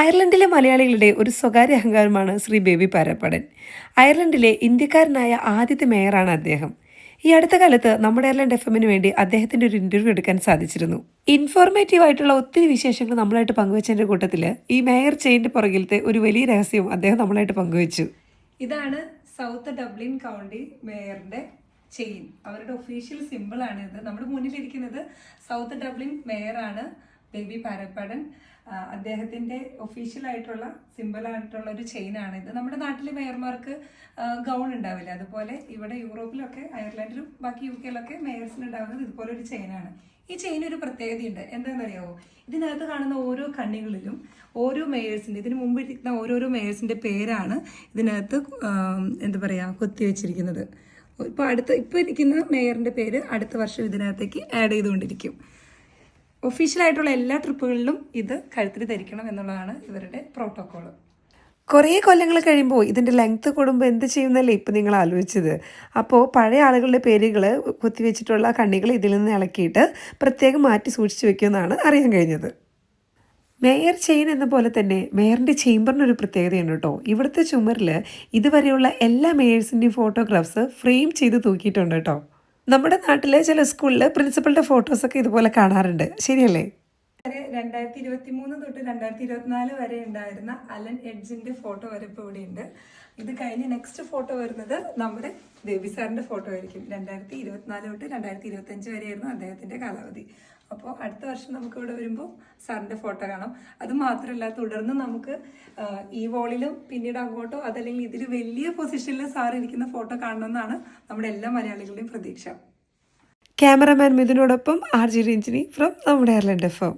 അയർലൻഡിലെ മലയാളികളുടെ ഒരു സ്വകാര്യ അഹങ്കാരമാണ് ശ്രീ ബേബി പാരപ്പടൻ. അയർലൻഡിലെ ഇന്ത്യക്കാരനായ ആദ്യത്തെ മേയറാണ് അദ്ദേഹം. ഈ അടുത്ത കാലത്ത് നമ്മുടെ അയർലൻഡ് എഫ് എമ്മിന് വേണ്ടി അദ്ദേഹത്തിന്റെ ഒരു ഇന്റർവ്യൂ എടുക്കാൻ സാധിച്ചിരുന്നു. ഇൻഫോർമേറ്റീവ് ആയിട്ടുള്ള ഒത്തിരി വിശേഷങ്ങൾ നമ്മളായിട്ട് പങ്കുവച്ചതിന്റെ കൂട്ടത്തിൽ ഈ മേയർ ചെയിന്റെ പുറകിലത്തെ ഒരു വലിയ രഹസ്യം അദ്ദേഹം നമ്മളായിട്ട് പങ്കുവച്ചു. ഇതാണ് സൗത്ത് ഡബ്ലിൻ കൗണ്ടി മേയറിന്റെ ചെയിൻ. അവരുടെ ഒഫീഷ്യൽ സിമ്പിൾ ആണ് ഇത് നമ്മുടെ മുന്നിലിരിക്കുന്നത് സൗത്ത് ഡബ്ലിൻ മേയറാണ് ബേബി പാരപ്പടൻ. ആയിട്ടുള്ള സിമ്പിൾ ആയിട്ടുള്ള ഒരു ചെയിനാണ് ഇത്. നമ്മുടെ നാട്ടിൽ മേയർമാർക്ക് ഗൗൺ ഉണ്ടാവില്ല. അതുപോലെ ഇവിടെ യൂറോപ്പിലൊക്കെ അയർലൻഡിലും ബാക്കി യു കെയിലൊക്കെ മേയർസിന് ഉണ്ടാകുന്നത് ഇതുപോലെ ഒരു ചെയിനാണ് ഈ ചെയിൻ ഒരു പ്രത്യേകതയുണ്ട്. എന്താണെന്നറിയാവോ? ഇതിനകത്ത് കാണുന്ന ഓരോ കണ്ണികളിലും ഓരോ മേയേഴ്സിന്റെ ഇതിന് മുമ്പ് ഇരിക്കുന്ന ഓരോരോ മേയേഴ്സിന്റെ പേരാണ് ഇതിനകത്ത് എന്താ പറയുക കൊത്തിവെച്ചിരിക്കുന്നത് ഇപ്പോൾ അടുത്ത ഇപ്പോൾ ഇരിക്കുന്ന മേയറിന്റെ പേര് അടുത്ത വർഷം ഇതിനകത്തേക്ക് ആഡ് ചെയ്തുകൊണ്ടിരിക്കും. ഒഫീഷ്യലായിട്ടുള്ള എല്ലാ ട്രിപ്പുകളിലും ഇത് കഴുത്തിൽ ധരിക്കണം എന്നുള്ളതാണ് ഇവരുടെ പ്രോട്ടോക്കോൾ കുറേ കൊല്ലങ്ങൾ കഴിയുമ്പോൾ ഇതിന്റെ ലെങ്ത്ത് കൂടുമ്പോൾ എന്ത് ചെയ്യുന്നല്ലേ ഇപ്പം നിങ്ങൾ ആലോചിച്ചത്? അപ്പോൾ പഴയ ആളുകളുടെ പേരുകൾ കുത്തിവെച്ചിട്ടുള്ള കണ്ണികൾ ഇതിൽ നിന്ന് ഇളക്കിയിട്ട് പ്രത്യേകം മാറ്റി സൂക്ഷിച്ചു വെക്കുമെന്നാണ് അറിയാൻ കഴിഞ്ഞത്. മേയർ ചെയിൻ എന്ന പോലെ തന്നെ മേയറിന്റെ ചേംബറിനൊരു പ്രത്യേകതയുണ്ട് കേട്ടോ. ഇവിടുത്തെ ചുമരിൽ ഇതുവരെയുള്ള എല്ലാ മേയേഴ്സിന്റെയും ഫോട്ടോഗ്രാഫ്സ് ഫ്രെയിം ചെയ്ത് തൂക്കിയിട്ടുണ്ട് കേട്ടോ. നമ്മുടെ നാട്ടിലെ ചില സ്കൂളിൽ പ്രിൻസിപ്പളുടെ ഫോട്ടോസൊക്കെ ഇതുപോലെ കാണാറുണ്ട്. ശരിയല്ലേ? രണ്ടായിരത്തി ഇരുപത്തി മൂന്ന് തൊട്ട് രണ്ടായിരത്തി ഇരുപത്തിനാല് വരെ ഉണ്ടായിരുന്ന അലൻ എഡ്ജിന്റെ ഫോട്ടോ വരെ ഇപ്പോൾ ഇവിടെ ഉണ്ട് ഇത് കഴിഞ്ഞ് നെക്സ്റ്റ് ഫോട്ടോ വരുന്നത് നമ്മുടെ ബേബി സാറിന്റെ ഫോട്ടോ ആയിരിക്കും. രണ്ടായിരത്തി ഇരുപത്തിനാല് തൊട്ട് രണ്ടായിരത്തി ഇരുപത്തി അഞ്ച് വരെയായിരുന്നു അദ്ദേഹത്തിന്റെ കാലാവധി. അപ്പോൾ അടുത്ത വർഷം നമുക്ക് ഇവിടെ വരുമ്പോൾ സാറിന്റെ ഫോട്ടോ കാണാം. അത് മാത്രമല്ല തുടർന്ന് നമുക്ക് ഈ വോളിലും പിന്നീട് അങ്ങോട്ടോ അതല്ലെങ്കിൽ ഇതിൽ വലിയ പൊസിഷനിൽ സാർ ഇരിക്കുന്ന ഫോട്ടോ കാണണമെന്നാണ് നമ്മുടെ എല്ലാ മലയാളികളുടെയും പ്രതീക്ഷ. ക്യാമറമാൻ മിഥുനോടൊപ്പം ആർ ജി രഞ്ജിനി ഫ്രം നമ്മുടെ എയർലൻഡ് എഫ്